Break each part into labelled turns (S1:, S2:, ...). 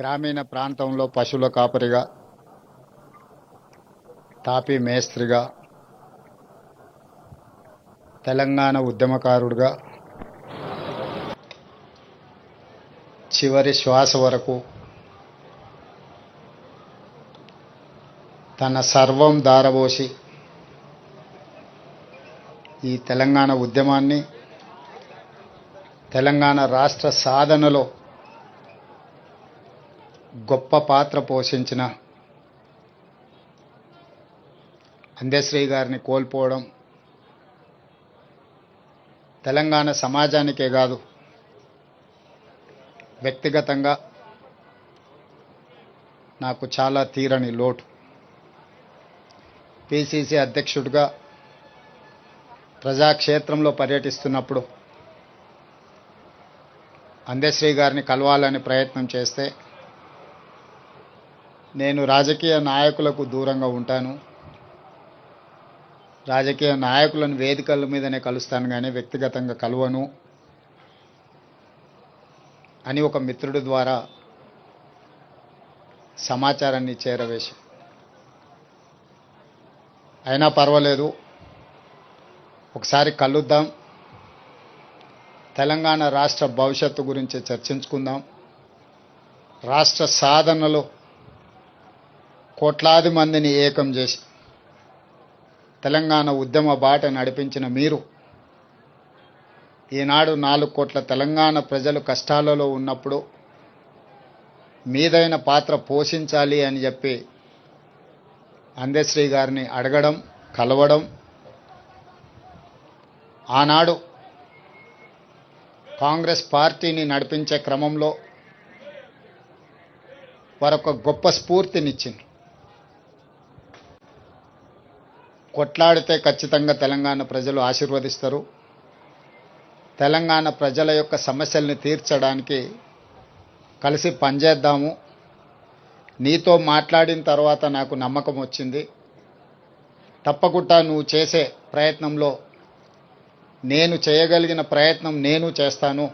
S1: గ్రామీణ ప్రాంతంలో పశువుల కాపరిగా తాపీ మేస్త్రిగా తెలంగాణ ఉద్యమకారుడిగా చివరి శ్వాస వరకు తన సర్వం దారబోసి ఈ తెలంగాణ ఉద్యమాన్ని తెలంగాణ రాష్ట్ర సాధనలో గొప్ప పాత్ర పోషించిన అందశ్రీ గారిని కోల్పోవడం తెలంగాణ సమాజానికే కాదు వ్యక్తిగతంగా నాకు చాలా తీరని లోటు. పిసిసి అధ్యక్షుడిగా ప్రజాక్షేత్రంలో పర్యటిస్తున్నప్పుడు అందశ్రీ గారిని కలవాలని ప్రయత్నం చేస్తే నేను రాజకీయ నాయకులకు దూరంగా ఉంటాను. రాజకీయ నాయకులను వేదికల మీదనే కలుస్తాను కానీ వ్యక్తిగతంగా కలవను. అని ఒక మిత్రుడి ద్వారా సమాచారాన్ని చేరవేసి అయినా పర్వాలేదు. ఒకసారి కలుద్దాం. తెలంగాణ రాష్ట్ర భవిష్యత్తు గురించి చర్చించుకుందాం. రాష్ట్ర సాధనలో కోట్లాది మందిని ఏకం చేసి తెలంగాణ ఉద్యమ బాట నడిపించిన మీరు ఈనాడు నాలుగు కోట్ల తెలంగాణ ప్రజలు కష్టాలలో ఉన్నప్పుడు మీదైన పాత్ర పోషించాలి అని చెప్పి అందశ్రీ గారిని అడగడం కలవడం ఆనాడు కాంగ్రెస్ పార్టీని నడిపించే క్రమంలో వారొక గొప్ప స్ఫూర్తినిచ్చింది కొట్లాడితే ఖచ్చితంగా తెలంగాణ ప్రజలు ఆశీర్వదిస్తారు. తెలంగాణ ప్రజల యొక్క సమస్యల్ని తీర్చడానికి కలిసి పనిచేద్దాము. నీతో మాట్లాడిన తర్వాత నాకు నమ్మకం వచ్చింది. తప్పకుండా నువ్వు చేసే ప్రయత్నంలో నేను చేయగలిగిన ప్రయత్నం నేను చేస్తాను.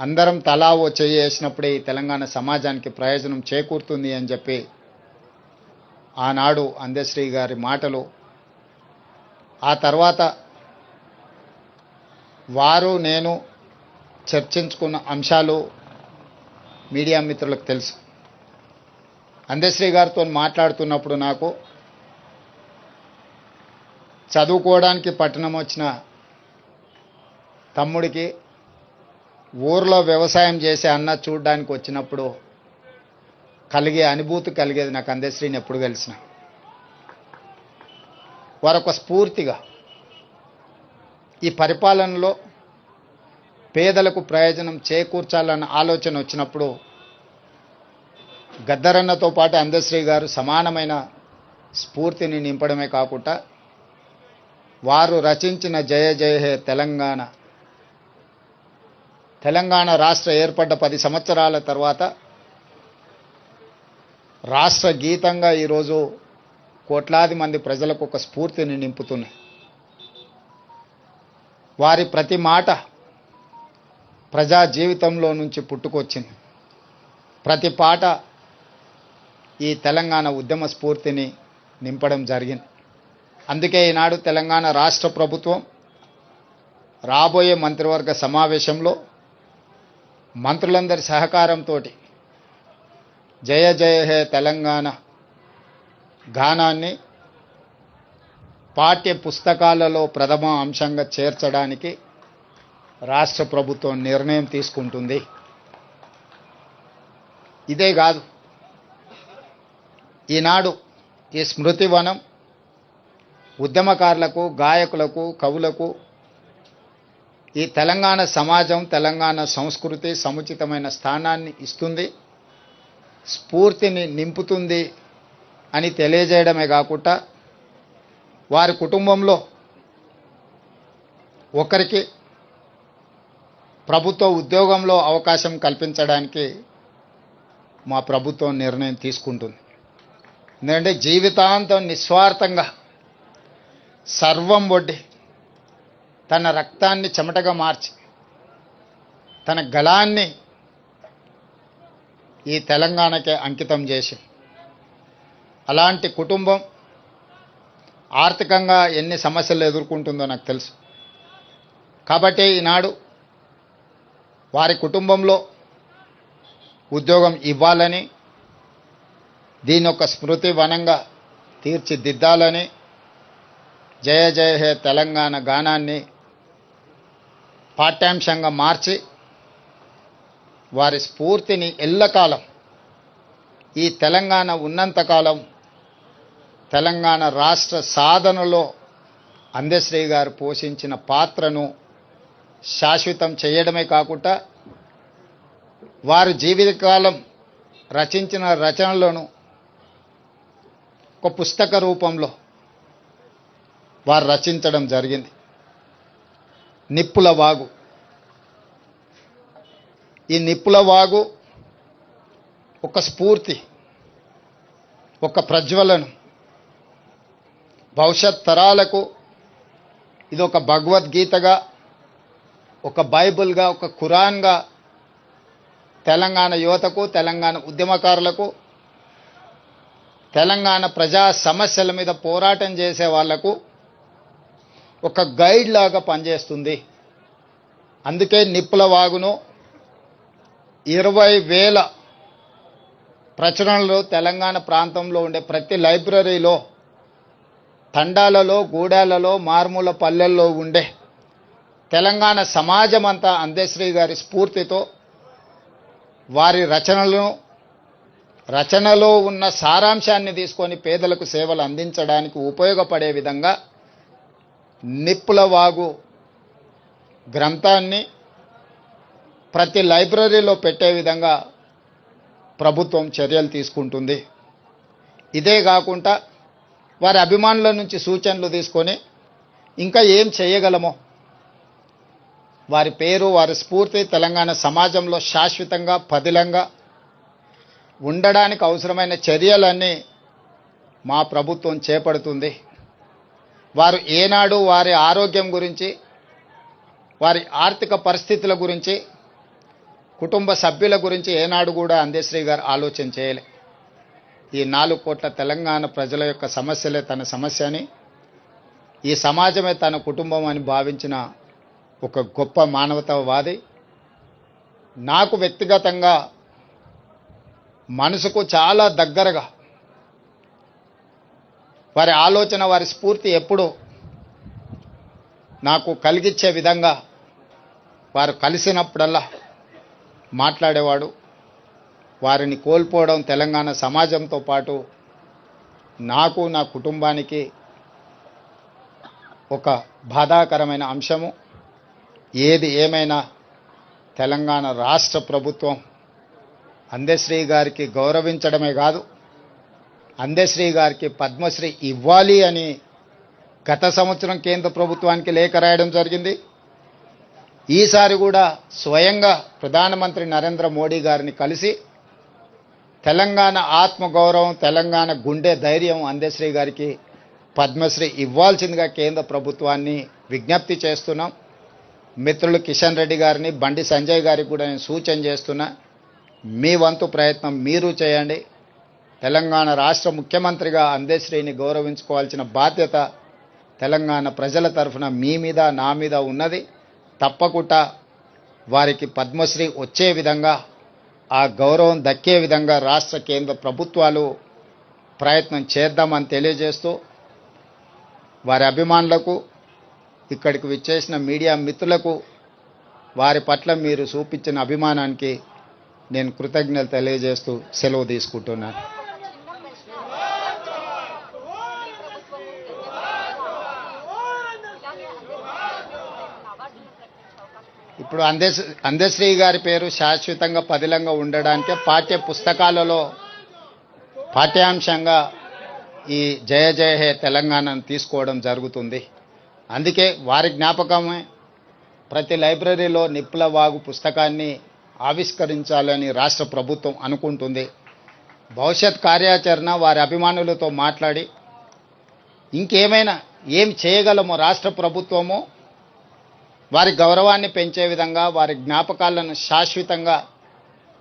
S1: అందరం తలా ఓ చేయి వేసినప్పుడే ఈ తెలంగాణ సమాజానికి ప్రయోజనం చేకూరుతుంది అని చెప్పి ఆనాడు అందశ్రీ గారి మాటలు. ఆ తర్వాత వారు నేను చర్చించుకున్న అంశాలు మీడియా మిత్రులకు తెలుసు. అందశ్రీ గారితో మాట్లాడుతున్నప్పుడు నాకు చదువుకోవడానికి పట్టణం వచ్చిన తమ్ముడికి ఊర్లో వ్యవసాయం చేసే అన్న చూడడానికి వచ్చినప్పుడు కలిగే అనుభూతి కలిగేది నాకు అందశ్రీని ఎప్పుడు కలిసిన వారొక స్ఫూర్తిగా ఈ పరిపాలనలో పేదలకు ప్రయోజనం చేకూర్చాలన్న ఆలోచన వచ్చినప్పుడు గద్దరన్నతో పాటు అందశ్రీ గారు సమానమైన స్ఫూర్తిని నింపడమే కాకుండా వారు రచించిన జయ జయ హే తెలంగాణ తెలంగాణ రాష్ట్ర ఏర్పడ్డ పది సంవత్సరాల తర్వాత రాష్ట్ర గీతంగా ఈరోజు కోట్లాది మంది ప్రజలకు ఒక స్ఫూర్తిని నింపుతున్నాయి. వారి ప్రతి మాట ప్రజా జీవితంలో నుంచి పుట్టుకొచ్చింది. ప్రతి పాట ఈ తెలంగాణ ఉద్యమ స్ఫూర్తిని నింపడం జరిగింది. అందుకే ఈనాడు తెలంగాణ రాష్ట్ర ప్రభుత్వం రాబోయే మంత్రివర్గ సమావేశంలో మంత్రులందరి సహకారంతో జయ జయ హే తెలంగాణ గానాన్ని పాఠ్య పుస్తకాలలో ప్రథమ అంశంగా చేర్చడానికి రాష్ట్ర ప్రభుత్వం నిర్ణయం తీసుకుంటుంది. ఇదే కాదు ఈనాడు ఈ స్మృతివనం ఉద్యమకారులకు గాయకులకు కవులకు ఈ తెలంగాణ సమాజం తెలంగాణ సంస్కృతి సముచితమైన స్థానాన్ని ఇస్తుంది. స్ఫూర్తిని నింపుతుంది అని తెలియజేయడమే కాకుండా వారి కుటుంబంలో ఒకరికి ప్రభుత్వ ఉద్యోగంలో అవకాశం కల్పించడానికి మా ప్రభుత్వం నిర్ణయం తీసుకుంటుంది. ఎందుకంటే జీవితాంతం నిస్వార్థంగా సర్వం ఒడ్డి తన రక్తాన్ని చెమటగా మార్చి తన గళాన్ని ఈ తెలంగాణకే అంకితం చేసి. అలాంటి కుటుంబం ఆర్థికంగా ఎన్ని సమస్యలు ఎదుర్కొంటుందో నాకు తెలుసు. కాబట్టి ఈనాడు వారి కుటుంబంలో ఉద్యోగం ఇవ్వాలని దీని యొక్క స్మృతి వనంగా తీర్చిదిద్దాలని జయ జయ హే తెలంగాణ గానాన్ని పాఠ్యాంశంగా మార్చి వారి స్ఫూర్తిని ఎల్లకాలం ఈ తెలంగాణ ఉన్నంతకాలం తెలంగాణ రాష్ట్ర సాధనలో అందశ్రీ గారు పోషించిన పాత్రను శాశ్వతం చేయడమే కాకుండా వారి జీవితకాలం రచించిన రచనలను ఒక పుస్తక రూపంలో వారు రచించడం జరిగింది. నిప్పుల వాగు. ఈ నిప్పుల వాగు ఒక స్ఫూర్తి ఒక ప్రజ్వలను. భవిష్యత్ తరాలకు ఇది ఒక భగవద్గీతగా ఒక బైబిల్గా ఒక ఖురాన్గా తెలంగాణ యువతకు తెలంగాణ ఉద్యమకారులకు తెలంగాణ ప్రజా సమస్యల మీద పోరాటం చేసే వాళ్ళకు ఒక గైడ్ లాగా పనిచేస్తుంది. అందుకే నిప్పుల వాగును ఇరవై వేల ప్రచురణలు తెలంగాణ ప్రాంతంలో ఉండే ప్రతి లైబ్రరీలో తండాలలో గూడాలలో మారుమూల పల్లెల్లో ఉండే తెలంగాణ సమాజం అంతా అందేశ్రీ గారి స్ఫూర్తితో వారి రచనలను రచనలో ఉన్న సారాంశాన్ని తీసుకొని పేదలకు సేవలు అందించడానికి ఉపయోగపడే విధంగా నిప్పుల వాగు గ్రంథాన్ని ప్రతి లైబ్రరీలో పెట్టే విధంగా ప్రభుత్వం చర్యలు తీసుకుంటుంది. ఇదే కాకుండా వారి అభిమానుల నుంచి సూచనలు తీసుకొని ఇంకా ఏం చేయగలమో వారి పేరు వారి స్ఫూర్తి తెలంగాణ సమాజంలో శాశ్వతంగా పదిలంగా ఉండడానికి అవసరమైన చర్యలన్నీ మా ప్రభుత్వం చేపడుతుంది. వారు ఏనాడు వారి ఆరోగ్యం గురించి వారి ఆర్థిక పరిస్థితుల గురించి కుటుంబ సభ్యుల గురించి ఏనాడు కూడా అందేశ్రీ గారు ఆలోచన చేయలే. ఈ నాలుగు కోట్ల తెలంగాణ ప్రజల యొక్క సమస్యలే తన సమస్య అని ఈ సమాజమే తన కుటుంబం అని భావించిన ఒక గొప్ప మానవతావాది. నాకు వ్యక్తిగతంగా మనసుకు చాలా దగ్గరగా వారి ఆలోచన వారి స్ఫూర్తి ఎప్పుడూ నాకు కలిగించే విధంగా వారు కలిసినప్పుడల్లా మాట్లాడేవాడు. వారిని కోల్పోవడం తెలంగాణ సమాజంతో పాటు నాకు నా కుటుంబానికి ఒక బాధాకరమైన అంశము. ఏది ఏమైనా తెలంగాణ రాష్ట్ర ప్రభుత్వం అందశ్రీ గారికి గౌరవించడమే కాదు అందశ్రీ గారికి పద్మశ్రీ ఇవ్వాలి అని గత సంవత్సరం కేంద్ర ప్రభుత్వానికి లేఖ రాయడం జరిగింది. ఈసారి కూడా స్వయంగా ప్రధానమంత్రి నరేంద్ర మోడీ గారిని కలిసి తెలంగాణ ఆత్మగౌరవం తెలంగాణ గుండె ధైర్యం అందశ్రీ గారికి పద్మశ్రీ ఇవ్వాల్సిందిగా కేంద్ర ప్రభుత్వాన్ని విజ్ఞప్తి చేస్తున్నాం. మిత్రులు కిషన్ రెడ్డి గారిని బండి సంజయ్ గారికి కూడా నేను సూచన చేస్తున్నా. మీ వంతు ప్రయత్నం మీరు చేయండి. తెలంగాణ రాష్ట్ర ముఖ్యమంత్రిగా అందశ్రీని గౌరవించుకోవాల్సిన బాధ్యత తెలంగాణ ప్రజల తరఫున మీ మీద నా మీద ఉన్నది. తప్పకుండా వారికి పద్మశ్రీ వచ్చే విధంగా ఆ గౌరవం దక్కే విధంగా రాష్ట్ర కేంద్ర ప్రభుత్వాలు ప్రయత్నం చేద్దామని తెలియజేస్తూ వారి అభిమానులకు ఇక్కడికి విచ్చేసిన మీడియా మిత్రులకు వారి పట్ల మీరు చూపించిన అభిమానానికి నేను కృతజ్ఞతలు తెలియజేస్తూ సెలవు తీసుకుంటున్నాను. ఇప్పుడు అందేశ్ అందశ్రీ గారి పేరు శాశ్వతంగా పదిలంగా ఉండడానికి పాఠ్య పుస్తకాలలో పాఠ్యాంశంగా ఈ జయ జయ హే తెలంగాణను తీసుకోవడం జరుగుతుంది. అందుకే వారి జ్ఞాపకమే ప్రతి లైబ్రరీలో నిప్పుల వాగు పుస్తకాన్ని ఆవిష్కరించాలని రాష్ట్ర ప్రభుత్వం అనుకుంటుంది. భవిష్యత్ కార్యాచరణ వారి అభిమానులతో మాట్లాడి ఇంకేమైనా ఏం చేయగలమో రాష్ట్ర ప్రభుత్వము వారి గౌరవాన్ని పెంచే విధంగా వారి జ్ఞాపకాలను శాశ్వతంగా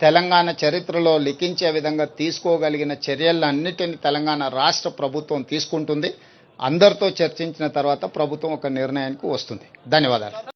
S1: తెలంగాణ చరిత్రలో లిఖించే విధంగా తీసుకోగలిగిన చర్యలన్నిటిని తెలంగాణ రాష్ట్ర ప్రభుత్వం తీసుకుంటుంది. అందరితో చర్చించిన తర్వాత ప్రభుత్వం ఒక నిర్ణయానికి వస్తుంది. ధన్యవాదాలు.